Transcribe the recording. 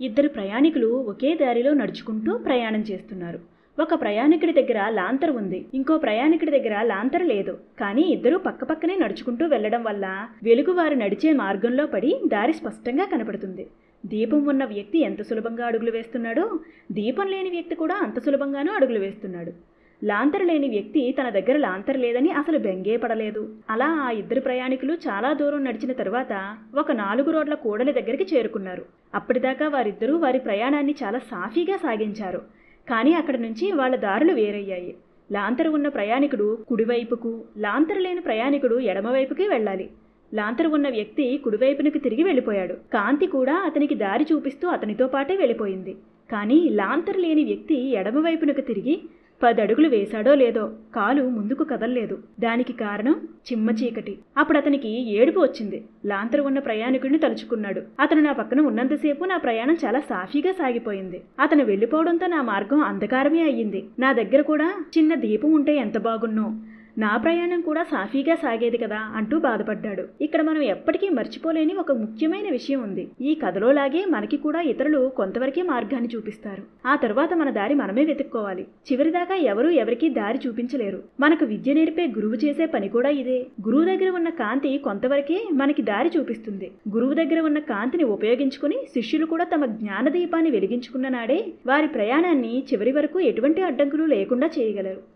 ఇద్దరు ప్రయాణికులు ఒకే దారిలో నడుచుకుంటూ ప్రయాణం చేస్తున్నారు. ఒక ప్రయాణికుడి దగ్గర లాంతర్ ఉంది. ఇంకో ప్రయాణికుడి దగ్గర లాంతర్ లేదు. కానీ ఇద్దరూ పక్కపక్కనే నడుచుకుంటూ వెళ్ళడం వల్ల వెలుగు వారు నడిచే మార్గంలో పడి దారి స్పష్టంగా కనపడుతుంది. దీపం ఉన్న వ్యక్తి ఎంత సులభంగా అడుగులు వేస్తున్నాడో? దీపం లేని వ్యక్తి కూడా అంత సులభంగానూ అడుగులు వేస్తున్నాడు. లాంతర్ లేని వ్యక్తి తన దగ్గర లాంతర్ లేదని అసలు బెంగే పడలేదు. అలా ఆ ఇద్దరు ప్రయాణికులు చాలా దూరం నడిచిన తరువాత ఒక నాలుగు రోడ్ల కూడలి దగ్గరికి చేరుకున్నారు. అప్పటిదాకా వారిద్దరూ వారి ప్రయాణాన్ని చాలా సాఫీగా సాగించారు. కానీ అక్కడి నుంచి వాళ్ళ దారులు వేరయ్యాయి. లాంతరు ఉన్న ప్రయాణికుడు కుడివైపుకు లాంతరు లేని ప్రయాణికుడు ఎడమవైపుకి వెళ్ళాలి. లాంతరు ఉన్న వ్యక్తి కుడివైపునకు తిరిగి వెళ్ళిపోయాడు. కాంతి కూడా అతనికి దారి చూపిస్తూ అతనితో పాటే వెళ్ళిపోయింది. కానీ లాంతరు లేని వ్యక్తి ఎడమవైపునకు తిరిగి పదడుగులు వేశాడో లేదో కాలు ముందుకు కదల్లేదు. దానికి కారణం చిమ్మ చీకటి. అప్పుడు అతనికి ఏడుపు వచ్చింది. లాంతరు ఉన్న ప్రయాణికుడిని తలుచుకున్నాడు. అతను నా పక్కన ఉన్నంతసేపు నా ప్రయాణం చాలా సాఫీగా సాగిపోయింది. అతను వెళ్ళిపోవడంతో నా మార్గం అంధకారమే అయ్యింది. నా దగ్గర కూడా చిన్న దీపం ఉంటే ఎంత బాగున్నో. నా ప్రయాణం కూడా సాఫీగా సాగేది కదా అంటూ బాధపడ్డాడు. ఇక్కడ మనం ఎప్పటికీ మర్చిపోలేని ఒక ముఖ్యమైన విషయం ఉంది. ఈ కథలోలాగే మనకి కూడా ఇతరులు కొంతవరకే మార్గాన్ని చూపిస్తారు. ఆ తర్వాత మన దారి మనమే వెతుక్కోవాలి. చివరిదాకా ఎవరూ ఎవరికీ దారి చూపించలేరు. మనకు విద్య నేర్పే గురువు చేసే పని కూడా ఇదే. గురువు దగ్గర ఉన్న కాంతి కొంతవరకే మనకి దారి చూపిస్తుంది. గురువు దగ్గర ఉన్న కాంతిని ఉపయోగించుకుని శిష్యులు కూడా తమ జ్ఞాన దీపాన్ని వెలిగించుకున్న నాడే వారి ప్రయాణాన్ని చివరి వరకు ఎటువంటి అడ్డంకులు లేకుండా చేయగలరు.